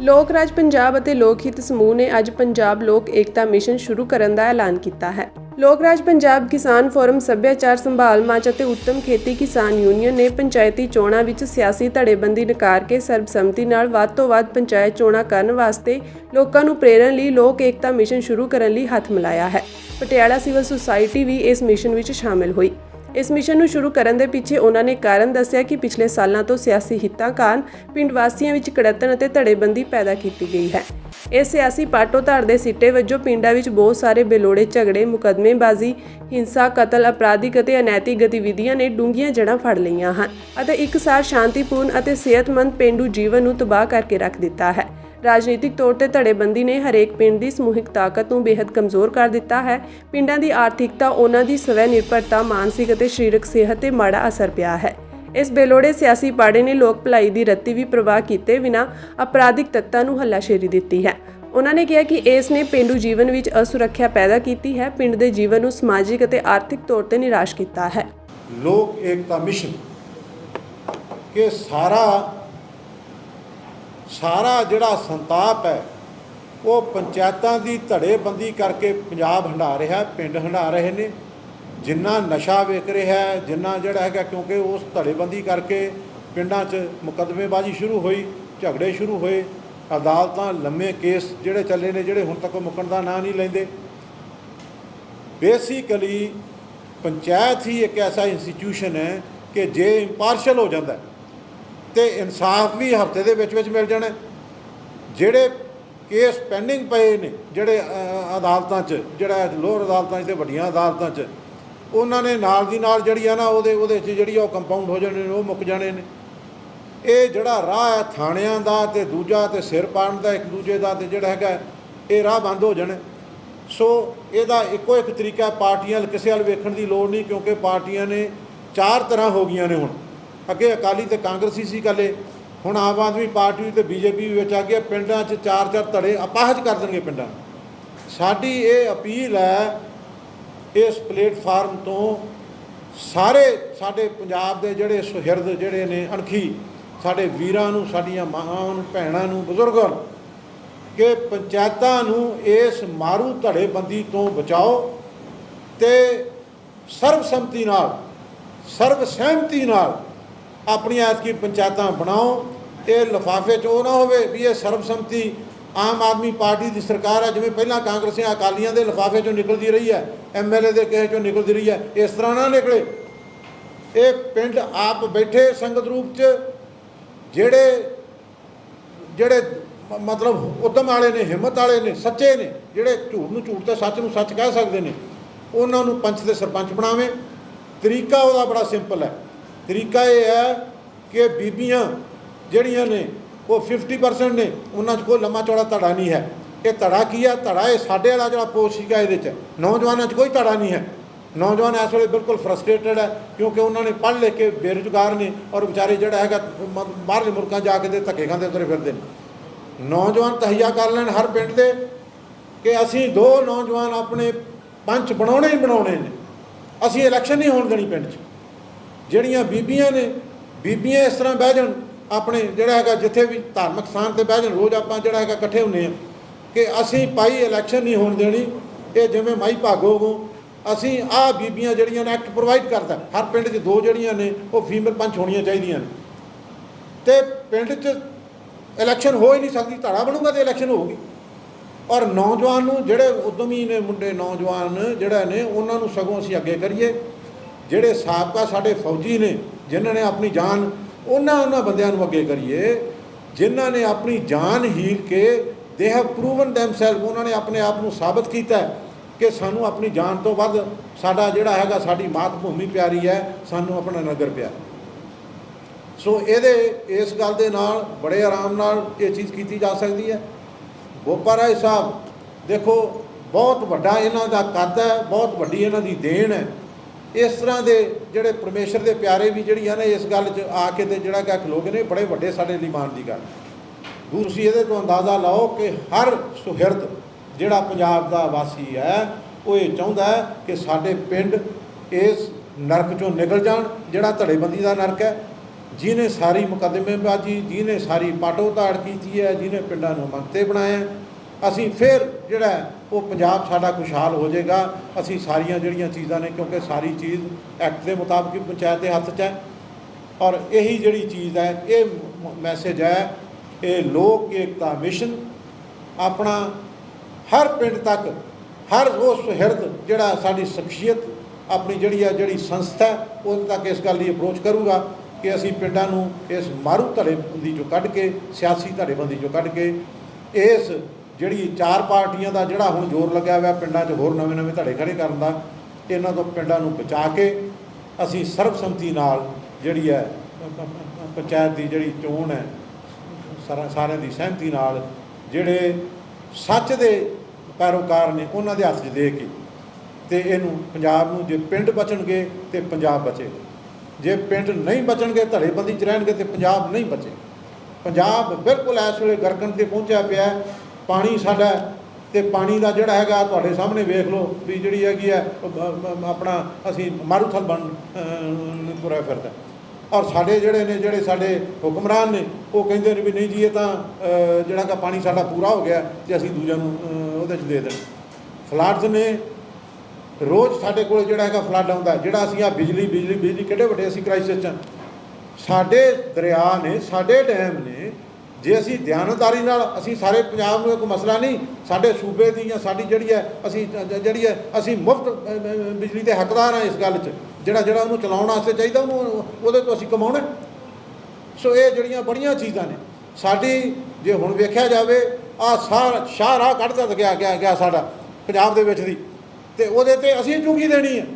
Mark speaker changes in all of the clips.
Speaker 1: ਲੋਕ ਰਾਜ ਪੰਜਾਬ ਅਤੇ ਲੋਕ ਹਿੱਤ ਸਮੂਹ ਨੇ ਅੱਜ ਪੰਜਾਬ ਲੋਕ ਏਕਤਾ ਮਿਸ਼ਨ ਸ਼ੁਰੂ ਕਰਨ ਦਾ ਐਲਾਨ ਕੀਤਾ ਹੈ। ਲੋਕ ਰਾਜ ਪੰਜਾਬ ਕਿਸਾਨ ਫੋਰਮ ਸੱਭਿਆਚਾਰ ਸੰਭਾਲ ਮੰਚ ਅਤੇ ਉੱਤਮ ਖੇਤੀ ਕਿਸਾਨ ਯੂਨੀਅਨ ਨੇ ਪੰਚਾਇਤੀ ਚੋਣਾਂ ਵਿੱਚ ਸਿਆਸੀ ਧੜੇਬੰਦੀ ਨਕਾਰ ਕੇ ਸਰਬਸੰਮਤੀ ਨਾਲ ਵੱਧ ਤੋਂ ਵੱਧ ਪੰਚਾਇਤ ਚੋਣਾਂ ਕਰਨ ਵਾਸਤੇ ਲੋਕਾਂ ਨੂੰ ਪ੍ਰੇਰਨ ਲਈ ਲੋਕ ਏਕਤਾ ਮਿਸ਼ਨ ਸ਼ੁਰੂ ਕਰਨ ਲਈ ਹੱਥ ਮਿਲਾਇਆ ਹੈ। ਪਟਿਆਲਾ ਸਿਵਲ ਸੁਸਾਇਟੀ ਵੀ ਇਸ ਮਿਸ਼ਨ ਵਿੱਚ ਸ਼ਾਮਿਲ ਹੋਈ। ਇਸ ਮਿਸ਼ਨ ਨੂੰ ਸ਼ੁਰੂ ਕਰਨ ਦੇ ਪਿੱਛੇ ਉਹਨਾਂ ਨੇ ਕਾਰਨ ਦੱਸਿਆ ਕਿ ਪਿਛਲੇ ਸਾਲਾਂ ਤੋਂ ਸਿਆਸੀ ਹਿੱਤਾਂ ਕਾਰਨ ਪਿੰਡ ਵਾਸੀਆਂ ਵਿੱਚ ਕੜੱਤਣ ਅਤੇ ਧੜੇਬੰਦੀ ਪੈਦਾ ਕੀਤੀ ਗਈ ਹੈ। ਇਹ ਸਿਆਸੀ ਪਾਟੋਧਾਰ ਦੇ ਸਿੱਟੇ ਵਜੋਂ ਪਿੰਡਾਂ ਵਿੱਚ ਬਹੁਤ ਸਾਰੇ ਬੇਲੋੜੇ ਝਗੜੇ, ਮੁਕਦਮੇਬਾਜ਼ੀ, ਹਿੰਸਾ, ਕਤਲ, ਅਪਰਾਧਿਕ ਅਤੇ ਅਨੈਤਿਕ ਗਤੀਵਿਧੀਆਂ ਨੇ ਡੂੰਘੀਆਂ ਜੜ੍ਹਾਂ ਫੜ ਲਈਆਂ ਹਨ ਅਤੇ ਇੱਕਸਾਰ ਸ਼ਾਂਤੀਪੂਰਨ ਅਤੇ ਸਿਹਤਮੰਦ ਪੇਂਡੂ ਜੀਵਨ ਨੂੰ ਤਬਾਹ ਕਰਕੇ ਰੱਖ ਦਿੱਤਾ ਹੈ। ਰਾਜਨੀਤਿਕ ਤੌਰ ਤੇ ਧੜੇਬੰਦੀ ਨੇ ਹਰੇਕ ਪਿੰਡ ਦੀ ਸਮੂਹਿਕ ਤਾਕਤ ਨੂੰ ਬੇहद ਕਮਜ਼ੋਰ ਕਰ ਦਿੱਤਾ ਹੈ। ਪਿੰਡਾਂ ਦੀ ਆਰਥਿਕਤਾ, ਉਹਨਾਂ ਦੀ ਸਵੈ ਨਿਰਭਰਤਾ ਮਾਨਸਿਕ ਅਤੇ ਸਰੀਰਕ ਸਿਹਤ ਤੇ ਮਾੜਾ ਅਸਰ ਪਿਆ ਹੈ। ਇਸ ਬੇਲੋੜੇ ਸਿਆਸੀ ਪਾੜੇ ਨੇ ਲੋਕ ਭਲਾਈ ਦੀ ਰੱਤੀ ਵੀ ਪ੍ਰਵਾਹ ਕੀਤੇ ਬਿਨਾ ਅਪਰਾਧਿਕ ਤੱਤਾਂ ਨੂੰ ਹੱਲਾਸ਼ੇਰੀ ਦਿੱਤੀ ਹੈ। ਉਹਨਾਂ ਨੇ ਕਿਹਾ ਕਿ ਇਸ ਨੇ ਪਿੰਡੂ ਜੀਵਨ ਵਿੱਚ ਅਸੁਰੱਖਿਆ ਪੈਦਾ ਕੀਤੀ ਹੈ, ਪਿੰਡ ਦੇ ਜੀਵਨ ਨੂੰ ਸਮਾਜਿਕ ਅਤੇ ਆਰਥਿਕ ਤੌਰ ਤੇ ਨਿਰਾਸ਼ ਕੀਤਾ ਹੈ।
Speaker 2: ਲੋਕ ਏਕਤਾ ਮਿਸ਼ਨ ਕਿ ਸਾਰਾ ਸਾਰਾ ਜਿਹੜਾ ਸੰਤਾਪ ਹੈ ਉਹ ਪੰਚਾਇਤਾਂ ਦੀ ਧੜੇਬੰਦੀ ਕਰਕੇ ਪੰਜਾਬ ਹੰਡਾ ਰਿਹਾ ਪਿੰਡ ਹੰਡਾ ਰਹੇ ਨੇ। ਜਿੰਨਾ ਨਸ਼ਾ ਵੇਚ ਰਿਹਾ ਜਿੰਨਾ ਜਿਹੜਾ ਹੈਗਾ ਕਿਉਂਕਿ ਉਸ ਧੜੇਬੰਦੀ ਕਰਕੇ ਪਿੰਡਾਂ 'ਚ ਮੁਕੱਦਮੇਬਾਜ਼ੀ ਸ਼ੁਰੂ ਹੋਈ ਝਗੜੇ ਸ਼ੁਰੂ ਹੋਏ। ਅਦਾਲਤਾਂ ਲੰਮੇ ਕੇਸ ਜਿਹੜੇ ਚੱਲੇ ਨੇ ਜਿਹੜੇ ਹੁਣ ਤੱਕ ਮੁੱਕਣ ਦਾ ਨਾਂ ਨਹੀਂ ਲੈਂਦੇ। ਬੇਸਿਕਲੀ ਪੰਚਾਇਤ ਹੀ ਇੱਕ ਐਸਾ ਇੰਸਟੀਟਿਊਸ਼ਨ ਹੈ ਕਿ ਜੇ ਇੰਪਾਰਸ਼ਲ ਹੋ ਜਾਂਦਾ ਹੈ, ਤੇ ਇਨਸਾਫ ਵੀ ਹਫ਼ਤੇ ਦੇ ਵਿੱਚ ਵਿੱਚ ਮਿਲ ਜਾਣਾ। ਜਿਹੜੇ ਕੇਸ ਪੈਂਡਿੰਗ ਪਏ ਨੇ, ਜਿਹੜੇ ਅਦਾਲਤਾਂ 'ਚ, ਜਿਹੜਾ ਲੋਅਰ ਅਦਾਲਤਾਂ 'ਚ ਤੇ ਵੱਡੀਆਂ ਅਦਾਲਤਾਂ 'ਚ, ਉਹਨਾਂ ਨੇ ਨਾਲ ਦੀ ਨਾਲ ਜਿਹੜੀ ਆ ਨਾ ਉਹਦੇ ਉਹਦੇ 'ਚ ਜਿਹੜੀ ਆ ਉਹ ਕੰਪਾਊਂਡ ਹੋ ਜਾਣੇ ਨੇ, ਉਹ ਮੁੱਕ ਜਾਣੇ ਨੇ। ਇਹ ਜਿਹੜਾ ਰਾਹ ਹੈ ਥਾਣਿਆਂ ਦਾ ਤੇ ਦੂਜਾ ਤੇ ਸਿਰ ਪਾੜਨ ਦਾ ਇੱਕ ਦੂਜੇ ਦਾ ਤੇ ਜਿਹੜਾ ਹੈਗਾ, ਇਹ ਰਾਹ ਬੰਦ ਹੋ ਜਾਣਾ। ਸੋ ਇਹਦਾ ਇੱਕੋ ਇੱਕ ਤਰੀਕਾ, ਪਾਰਟੀਆਂ ਵੱਲ ਕਿਸੇ ਵੱਲ ਵੇਖਣ ਦੀ ਲੋੜ ਨਹੀਂ ਕਿਉਂਕਿ ਪਾਰਟੀਆਂ ਨੇ ਚਾਰ ਤਰ੍ਹਾਂ ਹੋ ਗਈਆਂ ਨੇ ਹੁਣ। ਅੱਗੇ ਅਕਾਲੀ ਤੇ ਕਾਂਗਰਸੀ ਸੀ ਕੱਲੇ ਹੁਣ ਆਮ ਆਦਮੀ ਪਾਰਟੀ ਤੇ ਬੀਜੇਪੀ ਵਿੱਚ ਆ ਗਿਆ ਪਿੰਡਾਂ 'ਚ ਚਾਰ ਚਾਰ ਧੜੇ ਅਪਾਹਜ ਕਰ ਦੇਣਗੇ ਪਿੰਡਾਂ ਸਾਡੀ ਇਹ ਅਪੀਲ ਹੈ, ਇਸ ਪਲੇਟਫਾਰਮ ਤੋਂ ਸਾਰੇ ਸਾਡੇ ਪੰਜਾਬ ਦੇ ਜਿਹੜੇ ਸੁਹਿਰਦ ਜਿਹੜੇ ਨੇ ਅਣਖੀ, ਸਾਡੇ ਵੀਰਾਂ ਨੂੰ, ਸਾਡੀਆਂ ਮਾਵਾਂ ਨੂੰ, ਭੈਣਾਂ ਨੂੰ, ਬਜ਼ੁਰਗਾਂ ਨੂੰ, ਕਿ ਪੰਚਾਇਤਾਂ ਨੂੰ ਇਸ ਮਾਰੂ ਧੜੇਬੰਦੀ ਤੋਂ ਬਚਾਓ ਤੇ ਸਰਬਸੰਮਤੀ ਨਾਲ ਸਰਬ ਸਹਿਮਤੀ ਨਾਲ ਆਪਣੀਆਂ ਐਤਕੀ ਪੰਚਾਇਤਾਂ ਬਣਾਓ, ਇਹ ਲਿਫਾਫੇ 'ਚ ਉਹ ਨਾ ਹੋਵੇ ਵੀ ਇਹ ਸਰਬਸੰਮਤੀ ਆਮ ਆਦਮੀ ਪਾਰਟੀ ਦੀ ਸਰਕਾਰ ਹੈ, ਜਿਵੇਂ ਪਹਿਲਾਂ ਕਾਂਗਰਸੀਆਂ ਅਕਾਲੀਆਂ ਦੇ ਲਿਫਾਫੇ 'ਚੋਂ ਨਿਕਲਦੀ ਰਹੀ ਹੈ ਐਮਐਲਏ ਦੇ ਕਿਸੇ 'ਚੋਂ ਨਿਕਲਦੀ ਰਹੀ ਹੈ, ਇਸ ਤਰ੍ਹਾਂ ਨਾ ਨਿਕਲੇ। ਇਹ ਪਿੰਡ ਆਪ ਬੈਠੇ ਸੰਗਤ ਰੂਪ 'ਚ, ਜਿਹੜੇ ਜਿਹੜੇ ਮਤਲਬ ਉਦਮ ਵਾਲੇ ਨੇ, ਹਿੰਮਤ ਵਾਲੇ ਨੇ, ਸੱਚੇ ਨੇ, ਜਿਹੜੇ ਝੂਠ ਨੂੰ ਝੂਠ ਤੇ ਸੱਚ ਨੂੰ ਸੱਚ ਕਹਿ ਸਕਦੇ ਨੇ, ਉਹਨਾਂ ਨੂੰ ਪੰਚ ਤੇ ਸਰਪੰਚ ਬਣਾਵੇ। ਤਰੀਕਾ ਉਹਦਾ ਬੜਾ ਸਿੰਪਲ ਹੈ। ਤਰੀਕਾ ਇਹ ਹੈ ਕਿ ਬੀਬੀਆਂ ਜਿਹੜੀਆਂ ਨੇ, ਉਹ 50% ਨੇ, ਉਹਨਾਂ 'ਚ ਕੋਈ ਲੰਮਾ ਚੌੜਾ ਧੜਾ ਨਹੀਂ ਹੈ। ਇਹ ਧੜਾ ਕੀ ਹੈ? ਧੜਾ ਇਹ ਸਾਡੇ ਵਾਲਾ ਜਿਹੜਾ ਪੋਸਟ ਸੀਗਾ ਇਹਦੇ 'ਚ। ਨੌਜਵਾਨਾਂ 'ਚ ਕੋਈ ਧੜਾ ਨਹੀਂ ਹੈ। ਨੌਜਵਾਨ ਇਸ ਵੇਲੇ ਬਿਲਕੁਲ ਫਰਸਟ੍ਰੇਟਡ ਹੈ, ਕਿਉਂਕਿ ਉਹਨਾਂ ਨੇ ਪੜ੍ਹ ਲਿਖ ਕੇ ਬੇਰੁਜ਼ਗਾਰ ਨੇ ਔਰ ਵਿਚਾਰੇ ਜਿਹੜਾ ਹੈਗਾ ਬਾਹਰਲੇ ਮੁਲਕਾਂ ਜਾ ਕੇ ਤੇ ਧੱਕੇ ਖਾਂਦੇ ਤੁਰੇ ਫਿਰਦੇ ਨੇ। ਨੌਜਵਾਨ ਤਹਈਆ ਕਰ ਲੈਣ ਹਰ ਪਿੰਡ ਦੇ ਕਿ ਅਸੀਂ ਦੋ ਨੌਜਵਾਨ ਆਪਣੇ ਪੰਚ ਬਣਾਉਣੇ ਹੀ ਬਣਾਉਣੇ ਨੇ। ਅਸੀਂ ਇਲੈਕਸ਼ਨ ਨਹੀਂ ਹੋਣ ਦੇਣੀ ਪਿੰਡ 'ਚ। ਜਿਹੜੀਆਂ ਬੀਬੀਆਂ ਨੇ, ਬੀਬੀਆਂ ਇਸ ਤਰ੍ਹਾਂ ਬਹਿ ਜਾਣ, ਆਪਣੇ ਜਿਹੜਾ ਹੈਗਾ ਜਿੱਥੇ ਵੀ ਧਾਰਮਿਕ ਸਥਾਨ ਤੇ ਬਹਿ ਜਾਣ, ਰੋਜ਼ ਆਪਾਂ ਜਿਹੜਾ ਹੈਗਾ ਇਕੱਠੇ ਹੁੰਨੇ ਆ ਕਿ ਅਸੀਂ ਪਾਈ ਇਲੈਕਸ਼ਨ ਨਹੀਂ ਹੋਣ ਦੇਣੀ, ਇਹ ਜਿਵੇਂ ਮਾਈ ਭਾਗੋਗੋ ਅਸੀਂ ਆਹ ਬੀਬੀਆਂ ਜਿਹੜੀਆਂ ਨੇ ਐਕਟ ਪ੍ਰੋਵਾਈਡ ਕਰਦਾ ਹਰ ਪਿੰਡ 'ਚ ਦੋ ਜਿਹੜੀਆਂ ਨੇ, ਉਹ ਫੀਮੇਲ ਪੰਚ ਹੋਣੀਆਂ ਚਾਹੀਦੀਆਂ ਨੇ। ਤੇ ਪਿੰਡ 'ਚ ਇਲੈਕਸ਼ਨ ਹੋ ਹੀ ਨਹੀਂ ਸਕਦੀ, ਧਾਰਾ ਬਣੂਗਾ ਤੇ ਇਲੈਕਸ਼ਨ ਹੋਊਗੀ। ਔਰ ਨੌਜਵਾਨ ਨੂੰ ਜਿਹੜੇ ਉਦਮੀ ਨੇ ਮੁੰਡੇ, ਨੌਜਵਾਨ ਜਿਹੜਾ ਨੇ, ਉਹਨਾਂ ਨੂੰ ਸਗੋਂ ਅਸੀਂ ਅੱਗੇ ਕਰੀਏ। ਜਿਹੜੇ ਸਾਬਕਾ ਸਾਡੇ ਫੌਜੀ ਨੇ, ਜਿਨ੍ਹਾਂ ਨੇ ਆਪਣੀ ਜਾਨ, ਉਹਨਾਂ ਉਹਨਾਂ ਬੰਦਿਆਂ ਨੂੰ ਅੱਗੇ ਕਰੀਏ, ਜਿਨ੍ਹਾਂ ਨੇ ਆਪਣੀ ਜਾਨ ਹੀਰ ਕੇ ਦੇ ਹੈਵ ਪ੍ਰੂਵਨ ਥੈਮਸੈਲਫ ਉਹਨਾਂ ਨੇ ਆਪਣੇ ਆਪ ਨੂੰ ਸਾਬਤ ਕੀਤਾ ਕਿ ਸਾਨੂੰ ਆਪਣੀ ਜਾਨ ਤੋਂ ਵੱਧ ਸਾਡਾ ਜਿਹੜਾ ਹੈਗਾ ਸਾਡੀ ਮਾਤ ਭੂਮੀ ਪਿਆਰੀ ਹੈ, ਸਾਨੂੰ ਆਪਣਾ ਨਗਰ ਪਿਆਰਾ ਸੋ ਇਹਦੇ, ਇਸ ਗੱਲ ਦੇ ਨਾਲ ਬੜੇ ਆਰਾਮ ਨਾਲ ਇਹ ਚੀਜ਼ ਕੀਤੀ ਜਾ ਸਕਦੀ ਹੈ। ਗੋਪਾ ਰਾਏ ਸਾਹਿਬ, ਦੇਖੋ, ਬਹੁਤ ਵੱਡਾ ਇਹਨਾਂ ਦਾ ਕੱਦ ਹੈ, ਬਹੁਤ ਵੱਡੀ ਇਹਨਾਂ ਦੀ ਦੇਣ ਹੈ। ਇਸ ਤਰ੍ਹਾਂ ਦੇ ਜਿਹੜੇ ਪਰਮੇਸ਼ਰ ਦੇ ਪਿਆਰੇ ਵੀ ਜਿਹੜੀਆਂ ਨੇ ਇਸ ਗੱਲ 'ਚ ਆ ਕੇ ਤੇ ਜਿਹੜਾ ਕਿ ਖਲੋਗੇ ਨੇ ਬੜੇ ਵੱਡੇ ਸਾਡੇ ਲਈ ਮਾਣ ਦੀ ਗੱਲ। ਦੂਸਰੀ ਇਹਦੇ ਤੋਂ ਅੰਦਾਜ਼ਾ ਲਾਓ ਕਿ ਹਰ ਸੁਹਿਰਦ ਜਿਹੜਾ ਪੰਜਾਬ ਦਾ ਵਾਸੀ ਹੈ, ਉਹ ਇਹ ਚਾਹੁੰਦਾ ਹੈ ਕਿ ਸਾਡੇ ਪਿੰਡ ਇਸ ਨਰਕ ਚੋਂ ਨਿਕਲ ਜਾਣ, ਜਿਹੜਾ ਧੜੇਬੰਦੀ ਦਾ ਨਰਕ ਹੈ। ਜਿਹਨੇ ਸਾਰੀ ਮੁਕੱਦਮੇਬਾਜ਼ੀ ਜਿਹਨੇ ਸਾਰੀ ਪਾਟੋ ਤਾੜ ਕੀਤੀ ਹੈ, ਜਿਹਨੇ ਪਿੰਡਾਂ ਨੂੰ ਮੰਗਤੇ ਬਣਾਇਆ ਅਸੀਂ ਫਿਰ ਜਿਹੜਾ ਉਹ ਪੰਜਾਬ ਸਾਡਾ ਖੁਸ਼ਹਾਲ ਹੋ ਜਾਏਗਾ। ਅਸੀਂ ਸਾਰੀਆਂ ਜਿਹੜੀਆਂ ਚੀਜ਼ਾਂ ਨੇ, ਕਿਉਂਕਿ ਸਾਰੀ ਚੀਜ਼ ਐਕਟ ਦੇ ਮੁਤਾਬਕ ਹੀ ਪੰਚਾਇਤ ਦੇ ਹੱਥ 'ਚ ਹੈ। ਔਰ ਇਹੀ ਜਿਹੜੀ ਚੀਜ਼ ਹੈ, ਇਹ ਮੈਸੇਜ ਹੈ, ਇਹ ਲੋਕ ਏਕਤਾ ਮਿਸ਼ਨ ਆਪਣਾ ਹਰ ਪਿੰਡ ਤੱਕ, ਹਰ ਉਹ ਸੁਹਿਰਦ ਜਿਹੜਾ ਸਾਡੀ ਸ਼ਖਸੀਅਤ ਆਪਣੀ ਜਿਹੜੀ ਹੈ ਜਿਹੜੀ ਸੰਸਥਾ ਉਹਦੇ ਤੱਕ ਇਸ ਗੱਲ ਦੀ ਅਪਰੋਚ ਕਰੂਗਾ ਕਿ ਅਸੀਂ ਪਿੰਡਾਂ ਨੂੰ ਇਸ ਮਾਰੂ ਧੜੇਬੰਦੀ ਚੋਂ ਕੱਢ ਕੇ, ਸਿਆਸੀ ਧੜੇਬੰਦੀ ਚੋਂ ਕੱਢ ਕੇ, ਇਸ ਜਿਹੜੀ ਚਾਰ ਪਾਰਟੀਆਂ ਦਾ ਜਿਹੜਾ ਹੁਣ ਜ਼ੋਰ ਲੱਗਿਆ ਹੋਇਆ ਪਿੰਡਾਂ 'ਚ ਹੋਰ ਨਵੇਂ-ਨਵੇਂ ਧੜੇ ਖੜੇ ਕਰਨ ਦਾ, ਇਹਨਾਂ ਤੋਂ ਪਿੰਡਾਂ ਨੂੰ ਬਚਾ ਕੇ ਅਸੀਂ ਸਰਬਸੰਮਤੀ ਨਾਲ ਜਿਹੜੀ ਹੈ, ਪੰਚਾਇਤ ਦੀ ਜਿਹੜੀ ਚੋਣ ਹੈ, ਸਾਰਾ ਸਾਰਿਆਂ ਦੀ ਸਹਿਮਤੀ ਨਾਲ ਜਿਹੜੇ ਸੱਚ ਦੇ ਪੈਰੋਕਾਰ ਨੇ ਉਹਨਾਂ ਦੇ ਹੱਥ 'ਚ ਦੇ ਕੇ ਤੇ ਇਹਨੂੰ ਪੰਜਾਬ ਨੂੰ ਜੇ ਪਿੰਡ ਬਚਣਗੇ ਤੇ ਪੰਜਾਬ ਬਚੇਗਾ। ਜੇ ਪਿੰਡ ਨਹੀਂ ਬਚਣਗੇ, ਧੜੇਬੰਦੀ 'ਚ ਰਹਿਣਗੇ ਤੇ ਪੰਜਾਬ ਨਹੀਂ ਬਚੇਗਾ। ਪੰਜਾਬ ਬਿਲਕੁਲ ਇਸ ਵੇਲੇ ਗਰਕਣ ਤੇ ਪਹੁੰਚਿਆ ਪਿਆ ਪਾਣੀ ਸਾਡਾ ਹੈ ਤੇ ਪਾਣੀ ਦਾ ਜਿਹੜਾ ਹੈਗਾ ਤੁਹਾਡੇ ਸਾਹਮਣੇ ਵੇਖ ਲਓ ਵੀ ਜਿਹੜੀ ਹੈਗੀ ਹੈ ਆਪਣਾ ਅਸੀਂ ਮਾਰੂਥਲ ਬਣ ਅਹ, ਤੁਰਿਆ ਫਿਰਦਾ ਔਰ ਸਾਡੇ ਜਿਹੜੇ ਨੇ ਜਿਹੜੇ ਸਾਡੇ ਹੁਕਮਰਾਨ ਨੇ ਉਹ ਕਹਿੰਦੇ ਨੇ ਵੀ ਨਹੀਂ ਜੀ ਇਹ ਤਾਂ ਜਿਹੜਾ ਕਿ ਪਾਣੀ ਸਾਡਾ ਪੂਰਾ ਹੋ ਗਿਆ ਤੇ ਅਸੀਂ ਦੂਜਿਆਂ ਨੂੰ ਉਹਦੇ 'ਚ ਦੇ ਦੇਣ। ਫਲੱਡਸ ਨੇ ਰੋਜ਼ ਸਾਡੇ ਕੋਲ ਜਿਹੜਾ ਹੈਗਾ ਫਲੱਡ ਆਉਂਦਾ ਜਿਹੜਾ ਅਸੀਂ ਆ ਬਿਜਲੀ ਬਿਜਲੀ ਬਿਜਲੀ ਕਿਹੜੇ ਵੱਡੇ ਅਸੀਂ ਕ੍ਰਾਈਸਿਸ 'ਚ ਸਾਡੇ ਦਰਿਆ ਨੇ ਸਾਡੇ ਡੈਮ ਨੇ ਜੇ ਅਸੀਂ ਧਿਆਨਦਾਰੀ ਨਾਲ ਅਸੀਂ ਸਾਰੇ ਪੰਜਾਬ ਨੂੰ ਇੱਕ ਮਸਲਾ ਨਹੀਂ, ਸਾਡੇ ਸੂਬੇ ਦੀ ਜਾਂ ਸਾਡੀ ਜਿਹੜੀ ਹੈ, ਅਸੀਂ ਜਿਹੜੀ ਹੈ, ਅਸੀਂ ਮੁਫਤ ਬਿਜਲੀ ਦੇ ਹੱਕਦਾਰ ਹਾਂ ਇਸ ਗੱਲ 'ਚ। ਜਿਹੜਾ ਜਿਹੜਾ ਉਹਨੂੰ ਚਲਾਉਣ ਵਾਸਤੇ ਚਾਹੀਦਾ, ਉਹਨੂੰ, ਉਹਦੇ ਤੋਂ ਅਸੀਂ ਕਮਾਉਣਾ। ਸੋ ਇਹ ਜਿਹੜੀਆਂ ਬੜੀਆਂ ਚੀਜ਼ਾਂ ਨੇ। ਸਾਡੀ, ਜੇ ਹੁਣ ਵੇਖਿਆ ਜਾਵੇ ਆ ਸਾਰ ਸ਼ਾਹਰਾਹ ਕੱਢਦਾ ਗਿਆ ਗਿਆ ਗਿਆ ਸਾਡਾ, ਪੰਜਾਬ ਦੇ ਵਿੱਚ ਦੀ। ਤੇ ਉਹਦੇ ਤੇ ਅਸੀਂ ਚੁੰਗੀ ਦੇਣੀ ਹੈ।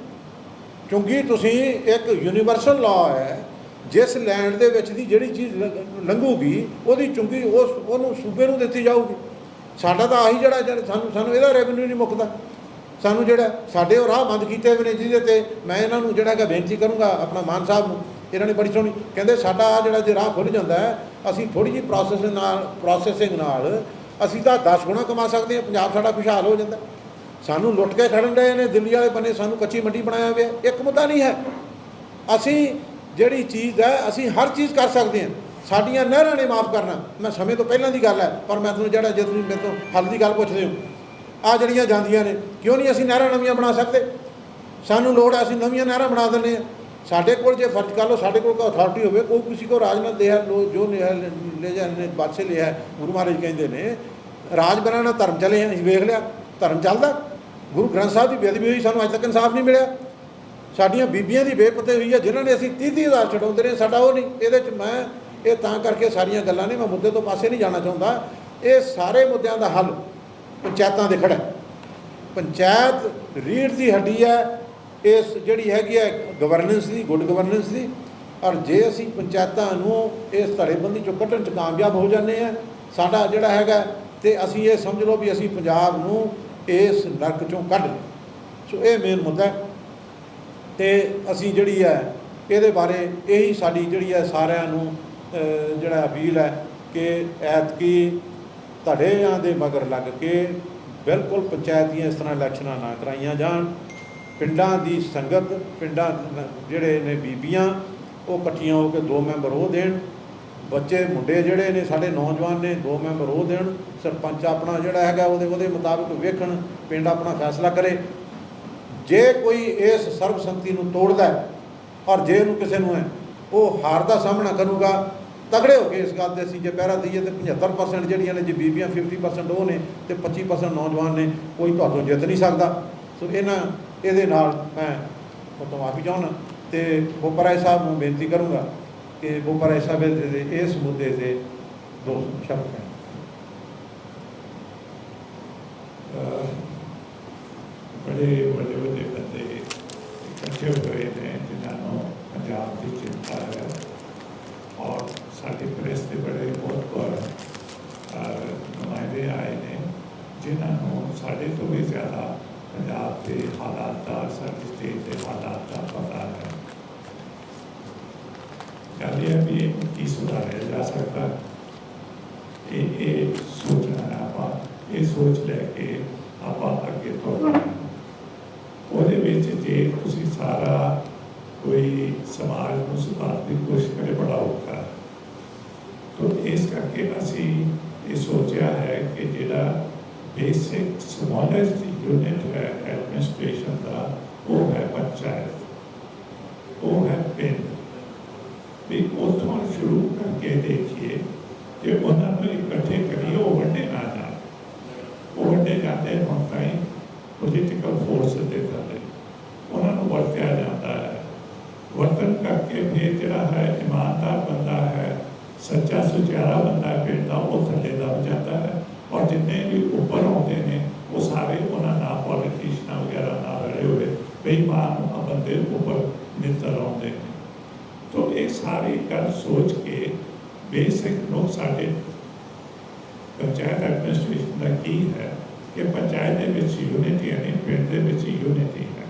Speaker 2: ਚੁੰਗੀ ਤੁਸੀਂ ਇੱਕ ਯੂਨੀਵਰਸਲ ਲਾਅ ਹੈ ਜਿਸ ਲੈਂਡ ਦੇ ਵਿੱਚ ਦੀ ਜਿਹੜੀ ਚੀਜ਼ ਲ- ਲੰਘੂਗੀ, ਉਹਦੀ ਚੁੰਗੀ ਉਸ, ਉਹਨੂੰ ਸੂਬੇ ਨੂੰ ਦਿੱਤੀ ਜਾਊਗੀ। ਸਾਡਾ ਤਾਂ ਆਹੀ ਜਿਹੜਾ ਜਿਹੜਾ ਸਾਨੂੰ ਸਾਨੂੰ ਇਹਦਾ ਰੈਵਨਿਊ ਨਹੀਂ ਮੁੱਕਦਾ। ਸਾਨੂੰ ਜਿਹੜਾ, ਸਾਡੇ ਉਹ ਰਾਹ ਬੰਦ ਕੀਤੇ ਹੋਏ ਨੇ ਜਿਹਦੇ ਤੇ ਮੈਂ ਇਹਨਾਂ ਨੂੰ ਜਿਹੜਾ ਕਿ ਬੇਨਤੀ ਕਰੂੰਗਾ, ਆਪਣਾ ਮਾਨ ਸਾਹਿਬ ਨੂੰ, ਇਹਨਾਂ ਨੇ ਬੜੀ ਸੋਹਣੀ ਕਹਿੰਦੇ ਸਾਡਾ ਆਹ ਜਿਹੜਾ ਜੇ ਰਾਹ ਖੁੱਲ ਜਾਂਦਾ ਅਸੀਂ ਥੋੜੀ ਜਿਹੀ ਪ੍ਰੋਸੈਸ ਨਾਲ ਪ੍ਰੋਸੈਸਿੰਗ ਨਾਲ ਅਸੀਂ ਤਾਂ 10 ਗੁਣਾ ਕਮਾ ਸਕਦੇ ਹਾਂ, ਪੰਜਾਬ ਸਾਡਾ ਖੁਸ਼ਹਾਲ ਹੋ ਜਾਂਦਾ। ਸਾਨੂੰ ਲੁੱਟ ਕੇ ਖੜਨ ਰਹੇ ਨੇ, ਦਿੱਲੀ ਵਾਲੇ ਬੰਨੇ ਸਾਨੂੰ ਕੱਚੀ ਮੰਡੀ ਬਣਾਇਆ ਹੋਇਆ, ਇੱਕ ਮੁੱਦਾ ਨਹੀਂ ਹੈ। ਅਸੀਂ ਜਿਹੜੀ ਚੀਜ਼ ਹੈ, ਅਸੀਂ ਹਰ ਚੀਜ਼ ਕਰ ਸਕਦੇ ਹਾਂ। ਸਾਡੀਆਂ ਨਹਿਰਾਂ ਨੇ ਮਾਫ ਕਰਨਾ। ਮੈਂ ਸਮੇਂ ਤੋਂ ਪਹਿਲਾਂ ਦੀ ਗੱਲ ਹੈ, ਪਰ ਮੈਂ ਤੁਹਾਨੂੰ ਜਿਹੜਾ, ਜੇ ਤੁਸੀਂ ਮੇਰੇ ਤੋਂ ਹੱਲ ਦੀ ਗੱਲ ਪੁੱਛਦੇ ਹੋ ਆ ਜਿਹੜੀਆਂ ਜਾਂਦੀਆਂ ਨੇ, ਕਿਉਂ ਨਹੀਂ ਅਸੀਂ ਨਹਿਰਾਂ ਨਵੀਆਂ ਬਣਾ ਸਕਦੇ? ਸਾਨੂੰ ਲੋੜ ਹੈ, ਅਸੀਂ ਨਵੀਆਂ ਨਹਿਰਾਂ ਬਣਾ ਦਿੰਦੇ ਹਾਂ। ਸਾਡੇ ਕੋਲ ਜੇ ਫਰਜ਼ ਕਰ ਲਓ, ਸਾਡੇ ਕੋਲ ਕੋਈ ਅਥਾਰਟੀ ਹੋਵੇ, ਕੋਈ ਕਿਸੇ ਕੋ ਰਾਜ ਨਾ ਦੇਹਾ ਲੋ, ਜੋ ਨਿਹਾ ਲੈ ਜਾਣੇ ਬਾਦਸ਼ਾਹ ਲਿਆ, ਗੁਰੂ ਮਹਾਰਾਜ ਕਹਿੰਦੇ ਨੇ, ਰਾਜ ਬਣਾਉਣਾ ਧਰਮ ਚਲੇ ਅਸੀਂ ਵੇਖ ਲਿਆ, ਧਰਮ ਚੱਲਦਾ। ਗੁਰੂ ਗ੍ਰੰਥ ਸਾਹਿਬ ਦੀ ਬੇਅਦਬੀ ਹੋਈ, ਸਾਨੂੰ ਅੱਜ ਤੱਕ ਇਨਸਾਫ ਨਹੀਂ ਮਿਲਿਆ। ਸਾਡੀਆਂ ਬੀਬੀਆਂ ਦੀ ਬੇਪਤੇ ਹੋਈ ਹੈ ਜਿਨ੍ਹਾਂ ਨੇ ਅਸੀਂ 30 ਹਜ਼ਾਰ ਛਡਾਉਂਦੇ ਰਹੇ, ਸਾਡਾ ਉਹ ਨਹੀਂ। ਇਹਦੇ 'ਚ ਮੈਂ ਇਹ ਤਾਂ ਕਰਕੇ ਸਾਰੀਆਂ ਗੱਲਾਂ ਨੇ ਮੈਂ ਮੁੱਦੇ ਤੋਂ ਪਾਸੇ ਨਹੀਂ ਜਾਣਾ ਚਾਹੁੰਦਾ। ਇਹ ਸਾਰੇ ਮੁੱਦਿਆਂ ਦਾ ਹੱਲ ਪੰਚਾਇਤਾਂ ਦੇ ਖੜਾ ਪੰਚਾਇਤ ਰੀੜ ਦੀ ਹੱਡੀ ਹੈ ਇਸ ਜਿਹੜੀ ਹੈਗੀ ਹੈ ਗਵਰਨੈਂਸ ਦੀ ਗੁੱਡ ਗਵਰਨੈਂਸ ਦੀ। ਔਰ ਜੇ ਅਸੀਂ ਪੰਚਾਇਤਾਂ ਨੂੰ ਇਸ ਧੜੇਬੰਦੀ ਚੋਂ ਕੱਢਣ 'ਚ ਕਾਮਯਾਬ ਹੋ ਜਾਂਦੇ ਆ, ਸਾਡਾ ਜਿਹੜਾ ਹੈਗਾ, ਤੇ ਅਸੀਂ ਇਹ ਸਮਝ ਲਓ ਵੀ ਅਸੀਂ ਪੰਜਾਬ ਨੂੰ ਇਸ ਨਰਕ ਚੋਂ ਕੱਢ ਲਿਆ। ਸੋ ਇਹ ਮੇਨ ਮੁੱਦਾ ਹੈ। ਤੇ ਅਸੀਂ ਜਿਹੜੀ ਹੈ ਇਹਦੇ ਬਾਰੇ ਇਹੀ ਸਾਡੀ ਜਿਹੜੀ ਹੈ ਸਾਰਿਆਂ ਨੂੰ ਜਿਹੜਾ ਅਪੀਲ ਹੈ ਕਿ ਐਤਕੀ ਧੜਿਆਂ ਦੇ ਮਗਰ ਲੱਗ ਕੇ ਬਿਲਕੁਲ ਪੰਚਾਇਤ ਦੀਆਂ ਇਸ ਤਰ੍ਹਾਂ ਇਲੈਕਸ਼ਨਾਂ ਨਾ ਕਰਾਈਆਂ ਜਾਣ। ਪਿੰਡਾਂ ਦੀ ਸੰਗਤ, ਪਿੰਡਾਂ ਜਿਹੜੇ ਨੇ ਬੀਬੀਆਂ, ਉਹ ਇਕੱਠੀਆਂ ਹੋ ਕੇ ਦੋ ਮੈਂਬਰ ਉਹ ਦੇਣ। ਬੱਚੇ, ਮੁੰਡੇ ਜਿਹੜੇ ਨੇ, ਸਾਡੇ ਨੌਜਵਾਨ ਨੇ, ਦੋ ਮੈਂਬਰ ਉਹ ਦੇਣ। ਸਰਪੰਚ ਆਪਣਾ ਜਿਹੜਾ ਹੈਗਾ ਉਹਦੇ ਉਹਦੇ ਮੁਤਾਬਕ ਵੇਖਣ, ਪਿੰਡ ਆਪਣਾ ਫੈਸਲਾ ਕਰੇ। ਜੇ ਕੋਈ ਇਸ ਸਰਬਸੰਮਤੀ ਨੂੰ ਤੋੜਦਾ ਹੈ, ਔਰ ਜੇ ਨੂੰ ਕਿਸੇ ਨੂੰ ਹੈ, ਉਹ ਹਾਰ ਦਾ ਸਾਹਮਣਾ ਕਰੂਗਾ, ਤਗੜੇ ਹੋ ਕੇ ਇਸ ਗੱਲ ਦੇ ਅਸੀਂ ਜੇ ਪਹਿਰਾ ਦਈਏ ਤੇ 75% ਜਿਹੜੀਆਂ ਨੇ ਜੇ ਬੀਬੀਆਂ 50% ਉਹ ਨੇ ਤੇ 25% ਨੌਜਵਾਨ ਨੇ, ਕੋਈ ਤੁਹਾਨੂੰ ਜਿੱਤ ਨਹੀਂ ਸਕਦਾ। ਸੋ ਇਹਨਾਂ, ਇਹਦੇ ਨਾਲ ਮੈਂ ਉਹ ਤੋਂ ਮਾਫੀ ਚਾਹੁੰਦਾ ਤੇ ਬੋਪਰਾਏ ਸਾਹਿਬ ਨੂੰ ਬੇਨਤੀ ਕਰੂੰਗਾ ਕਿ ਬੋਪਰਾਏ ਸਾਹਿਬ ਦੇ- ਇਸ ਮੁੱਦੇ ਤੇ ਦੋ ਸ਼ਬਦ ਕਹਿਣ
Speaker 3: ਅਹ ਬੜੇ ਵੱਡੇ ਵੱਡੇ ਬੰਦੇ ਇਕੱਠੇ ਹੋਏ ਨੇ ਜਿਨ੍ਹਾਂ ਨੂੰ ਪੰਜਾਬ ਦੀ ਚਿੰਤਾ ਹੈ ਔਰ ਸਾਡੀ ਪ੍ਰੈਸ ਦੇ ਬੜੇ ਬਹੁਤ ਬਹੁਤ ਨੁਮਾਇੰਦੇ ਆਏ ਨੇ ਜਿਨ੍ਹਾਂ ਨੂੰ ਸਾਡੇ ਤੋਂ ਵੀ ਜ਼ਿਆਦਾ ਪੰਜਾਬ ਦੇ ਹਾਲਾਤ ਦਾ ਸਾਡੀ ਸਟੇਟ ਦੇ ਹਾਲਾਤ ਦਾ ਪਤਾ ਹੈ ਗੱਲ ਇਹ ਹੈ ਵੀ ਇਹ ਕੀ ਸੁਧਾਰਿਆ ਜਾ ਸਕਦਾ ਇਹ ਇਹ ਸੋਚਣਾ ਆਪਾਂ ਇਹ ਸੋਚ ਲੈ ਕੇ ਆਪਾਂ ਅੱਗੇ ਤੋਂ ਹੈ। ਤੁਸੀਂ ਸਾਰਾ ਕੋਈ ਸਮਾਜ ਨੂੰ ਸੁਧਾਰਨ ਦੀ ਕੋਸ਼ਿਸ਼ ਕਰੇ, ਬੜਾ ਔਖਾ ਹੈ। ਤੋ ਇਸ ਕਰਕੇ ਅਸੀਂ ਇਹ ਸੋਚਿਆ ਹੈ ਕਿ ਜਿਹੜਾ ਬੇਸਿਕ ਸਮਾਲੈਸਟ ਯੂਨਿਟ ਹੈ ਐਡਮਿਨਿਸਟ੍ਰੇਸ਼ਨ ਦਾ, ਉਹ ਹੈ ਪੰਚਾਇਤ। ਉਹ ਹੈ ਪਿੰਡ। ਵੀ ਉੱਥੋਂ ਸ਼ੁਰੂ ਕਰਕੇ ਦੇਖੀਏ ਕਿ ਉਹਨਾਂ ਨੂੰ ਇਕੱਠੇ ਕਰੀਏ, ਉਹ ਵੱਡੇ ਨਾ ਜਾਣ ਉਹ ਵੱਡੇ ਜਾਂਦੇ ਹੋਣ ਤਾਈਂ ਪੋਲੀਟੀਕਲ ਫੋਰਸ ਦੇ ਥੱਲੇ ਉਹਨਾਂ ਨੂੰ ਵਰਤਿਆ ਜਾਂਦਾ ਹੈ ਵਰਤਨ ਫਿਰ ਜਿਹੜਾ ਹੈ, ਇਮਾਨਦਾਰ ਬੰਦਾ ਹੈ, ਸੱਚਾ ਸੁਚਾਰਾ ਬੰਦਾ ਹੈ ਪਿੰਡ ਦਾ ਉਹ ਥੱਲੇ ਦਬ ਜਾਂਦਾ ਹੈ। ਔਰ ਜਿੰਨੇ ਵੀ ਉੱਪਰ ਆਉਂਦੇ ਨੇ, ਉਹ ਸਾਰੇ ਉਹਨਾਂ ਨਾਲ ਪੋਲੀਟੀਸ਼ਨਾਂ ਵਗੈਰਾ ਨਾਲ ਰਲੇ ਹੋਏ। ਬੇਈਮਾਨ ਬੰਦੇ ਉੱਪਰ ਨਿੱਤਰ ਆਉਂਦੇ ਨੇ। ਤੋ ਇਹ ਸਾਰੀ ਗੱਲ ਸੋਚ ਕੇ ਬੇਸਿਕ ਨੂੰ ਸਾਡੇ ਪੰਚਾਇਤ ਐਡਮਿਨਿਸਟ੍ਰੇਸ਼ਨ ਦਾ ਕੀ ਹੈ ਕਿ ਪੰਚਾਇਤ ਦੇ ਵਿੱਚ ਯੂਨਿਟੀ ਹੈ ਪਿੰਡ ਦੇ ਵਿੱਚ ਯੂਨਿਟੀ ਹੈ।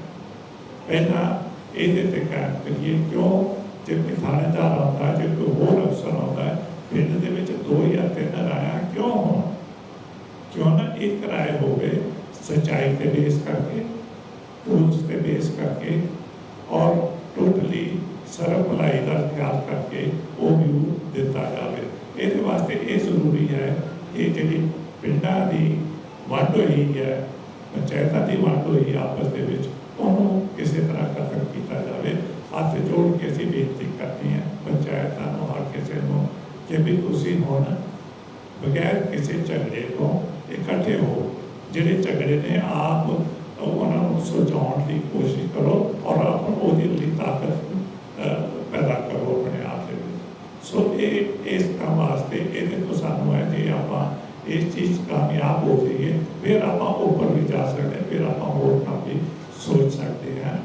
Speaker 3: ਪਹਿਲਾਂ ਇਹਦੇ ਤੇ ਕੰਮ ਕਰੀਏ ਕਿਉਂ ਜੇ ਕੋਈ ਥਾਣੇਦਾਰ ਆਉਂਦਾ ਜੇ ਕੋਈ ਹੋਰ ਅਫਸਰ ਆਉਂਦਾ ਪਿੰਡ ਦੇ ਵਿੱਚ ਦੋ ਜਾਂ ਤਿੰਨ ਰਾਇਆ ਕਿਉਂ ਹੋਣ ਕਿਉਂ ਨਾ ਇੱਕ ਰਾਏ ਹੋਵੇ ਸਚਾਈ ਤੇ ਬੇਸ ਕਰਕੇ ਰੂਲਸ ਤੇ ਬੇਸ ਕਰਕੇ ਔਰ ਟੋਟਲੀ ਸਰਬ ਭਲਾਈ ਦਾ ਖਿਆਲ ਕਰਕੇ ਉਹ ਵੀ ਦਿੱਤਾ ਜਾਵੇ ਇਹਦੇ ਵਾਸਤੇ ਇਹ ਜ਼ਰੂਰੀ ਹੈ ਕਿ ਜਿਹੜੀ ਪਿੰਡਾਂ ਦੀ ਵੰਡ ਹੋਈ ਹੈ ਪੰਚਾਇਤਾਂ ਦੀ ਵੰਡ ਹੋਈ ਆਪਸ ਦੇ ਵਿੱਚ ਉਹਨੂੰ ਕਿਸੇ ਤਰ੍ਹਾਂ ਖਤਮ ਕੀਤਾ ਜਾਵੇ, ਹੱਥ ਜੋੜ ਕੇ ਅਸੀਂ ਬੇਨਤੀ ਕਰਨੀ ਹੈ, ਪੰਚਾਇਤਾਂ ਨੂੰ ਹਰ ਕਿਸੇ ਨੂੰ ਕਿ ਵੀ ਤੁਸੀਂ ਹੁਣ ਬਗੈਰ ਕਿਸੇ ਝਗੜੇ ਤੋਂ ਇਕੱਠੇ ਹੋ, ਜਿਹੜੇ ਝਗੜੇ ਨੇ ਆਪ ਉਹਨਾਂ ਨੂੰ ਸੁਲਝਾਉਣ ਦੀ ਕੋਸ਼ਿਸ਼ ਕਰੋ ਔਰ ਆਪ ਉਹਦੀ ਲਈ ਤਾਕਤ ਪੈਦਾ ਕਰੋ ਆਪਣੇ ਆਪ ਦੇ ਵਿੱਚ। ਸੋ ਇਹ, ਇਸ ਕੰਮ ਵਾਸਤੇ ਇਹਦੇ ਤੋਂ ਸਾਨੂੰ ਹੈ, ਜੇ ਆਪਾਂ ਇਸ ਚੀਜ਼ 'ਚ ਕਾਮਯਾਬ ਹੋ ਜਾਈਏ, ਫਿਰ ਆਪਾਂ ਉੱਪਰ ਵੀ ਜਾ ਸਕਦੇ ਫਿਰ ਆਪਾਂ ਹੋਰ ਕੰਮ ਵੀ ਸੋਚ ਸਕਦੇ ਹਾਂ।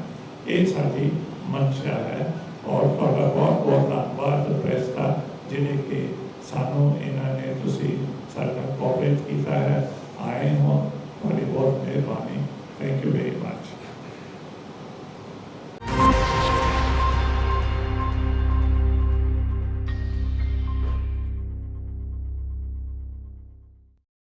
Speaker 3: ਇਹ ਸਾਡੀ ਮਨਸ਼ਾ ਹੈ ਔਰ ਤੁਹਾਡਾ ਬਹੁਤ ਬਹੁਤ ਧੰਨਵਾਦ ਪ੍ਰੈਸ ਦਾ ਜਿਹਨੇ ਕਿ ਸਾਨੂੰ ਇਹਨਾਂ ਨੇ ਤੁਸੀਂ